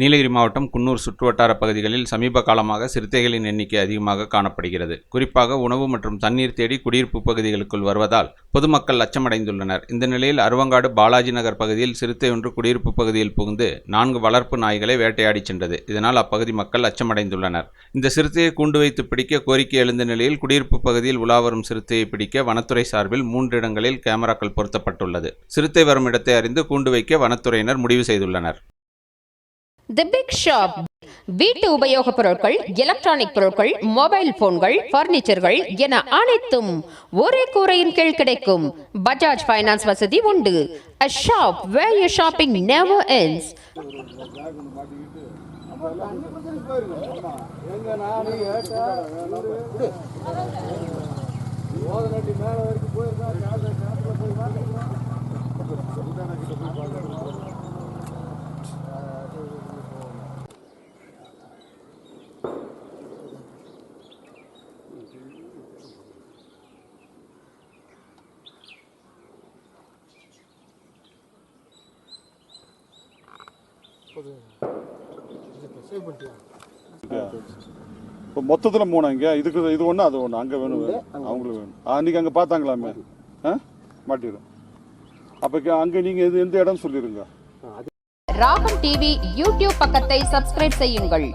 நீலகிரி மாவட்டம் குன்னூர் சுற்றுவட்டார பகுதிகளில் சமீப காலமாக சிறுத்தைகளின் எண்ணிக்கை அதிகமாக காணப்படுகிறது. குறிப்பாக உணவு மற்றும் தண்ணீர் தேடி குடியிருப்பு பகுதிகளுக்குள் வருவதால் பொதுமக்கள் அச்சமடைந்துள்ளனர். இந்த நிலையில் அருவங்காடு பாலாஜி நகர் பகுதியில் சிறுத்தை ஒன்று குடியிருப்பு பகுதியில் புகுந்து நான்கு வளர்ப்பு நாய்களை வேட்டையாடிச் சென்றது. இதனால் அப்பகுதி மக்கள் அச்சமடைந்துள்ளனர். இந்த சிறுத்தையை கூண்டு வைத்து பிடிக்க கோரிக்கை எழுந்த நிலையில் குடியிருப்பு பகுதியில் உலாவரும் சிறுத்தையை பிடிக்க வனத்துறை சார்பில் மூன்று இடங்களில் கேமராக்கள் பொருத்தப்பட்டுள்ளது. சிறுத்தை வரும் இடத்தை அறிந்து கூண்டு வைக்க வனத்துறையினர் முடிவு செய்துள்ளனர். தி பிக் ஷாப் வீட்டு உபயோகப் பொருட்கள் எலக்ட்ரானிக் பொருட்கள் மொபைல் போன்கள் பர்னிச்சர்கள் என அனைத்தும் ஒரே கூரையின் கீழ் கிடைக்கும். பஜாஜ் ஃபைனான்ஸ் வசதி உண்டு. A shop where shopping shopping never ends. இப்போ மொத்தத்தில் மூணு இங்கே? இதுக்கு இது ஒன்று அது ஒன்று அங்கே வேணும் அவங்களுக்கு வேணும். ஆ நீங்கள் அங்கே பார்த்தாங்களாமே? ஆ? மாட்டிடும் அப்போ அங்கே நீங்கள் இது எந்த இடம்னு சொல்லிடுங்க ராகம் டிவி யூடியூப் பக்கத்தை சப்ஸ்கிரைப் செய்யுங்கள்.